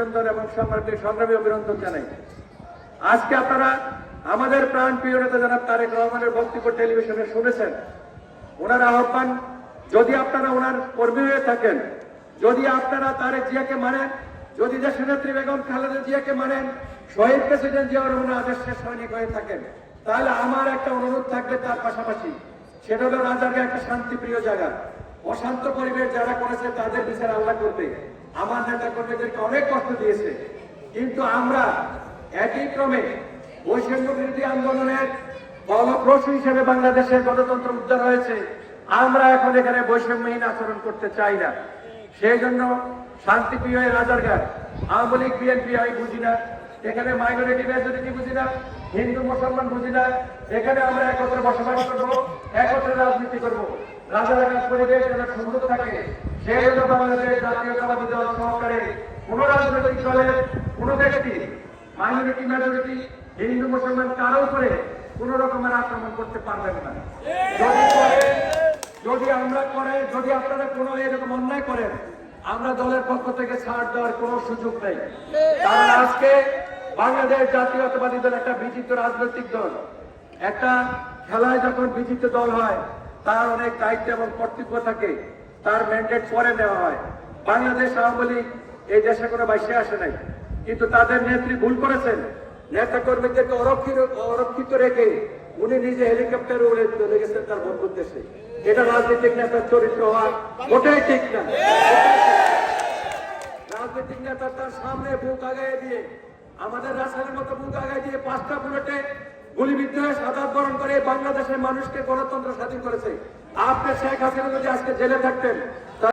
অভিনন্দন এবং সম্মানিত সংগ্রামী অভিনন্দন জানাই। আজকে আপনারা আমাদের প্রাণ প্রিয় নেতা জনাব তারেক রহমানের বক্তব্য টেলিভিশনে শুনেছেন। ওনার আহ্বান, যদি আপনারা ওনার কর্মী হয়ে থাকেন, যদি আপনারা তারেক জিয়াকে মানেন, যদি দেশের নেত্রী বেগম খালেদা জিয়াকে মানেন, শহীদ প্রেসিডেন্ট জিয়াউর রহমানের আদর্শের সৈনিক হয়ে থাকেন, তাহলে আমার একটা অনুরোধ থাকবে তার পাশাপাশি। সেটা হলো রাজারকে একটা শান্তিপ্রিয় জায়গা। অশান্ত পরিবেশ যারা করেছে, তাদের বিচার আল্লাহ করবে। আমার নেতা কর্মীদেরকে অনেক কষ্ট দিয়েছে। কিন্তু আমরা একই ক্রমে বৈষম্য বিরোধী আন্দোলনের ফলপ্রসূ হিসেবে বাংলাদেশের গণতন্ত্র উদ্ধার হয়েছে। আমরা এখন এখানে বৈষম্যহীন আচরণ করতে চাই না। সেই জন্য শান্তিপ্রিয় রাজারঘাট, আওয়ামী লীগ, বিএনপি, আমি বুঝি না। এখানে মাইনরিটি মেজরিটি বুঝি না, হিন্দু, মুসলমান বুঝি না এখানে আমরা একত্রে বসবাস করব, একত্রে রাজনীতি করব। রাজারঘাট পরিবেশ দল সহকারে কোন রাজনৈতিক হিন্দু, মুসলমান কারও উপরে কোন রকমের আক্রমণ করতে পারবেন না। যদি আমরা করে, যদি আপনারা কোনো এরকম অন্যায় করেন, আমরা দলের পক্ষ থেকে ছাড় দেওয়ার কোনো সুযোগ নেই। কারণ আজকে বাংলাদেশ জাতীয়তাবাদী দল, একটা বিচিত্র রাজনৈতিক দল, একটা খেলায় যখন বিচিত্র দল হয় তার অনেক দায়িত্ব এবং কর্তৃত্ব থাকে। তার ম্যান্ডেট পরে নেওয়া হয়। বাংলাদেশ আওয়ামী লীগ এই দেশে কোনো বাইসে আসে নাই। কিন্তু তাদের নেত্রী ভুল করেছেন। নেতা কর্মীদেরকে অরক্ষিত অরক্ষিত রেখে উনি নিজে হেলিকপ্টারে উড়ে চলে গেছেন তার বন্ধুর দেশে এটা রাজনৈতিক নেতার চরিত্র হওয়া ওটাই ঠিক না। রাজনৈতিক নেতা তার সামনে বুক আগায় দিয়ে, আমাদের রাসায়নের মতো বুক আগায় দিয়ে পাঁচটা বুলেটে গুলিবিদ্ধ সাদা বরণ করে বাংলাদেশের মানুষকে গণতন্ত্র স্বাধীন করেছে। আপনি শেখ হাসিনা যদি আজকে জেলে থাকতেন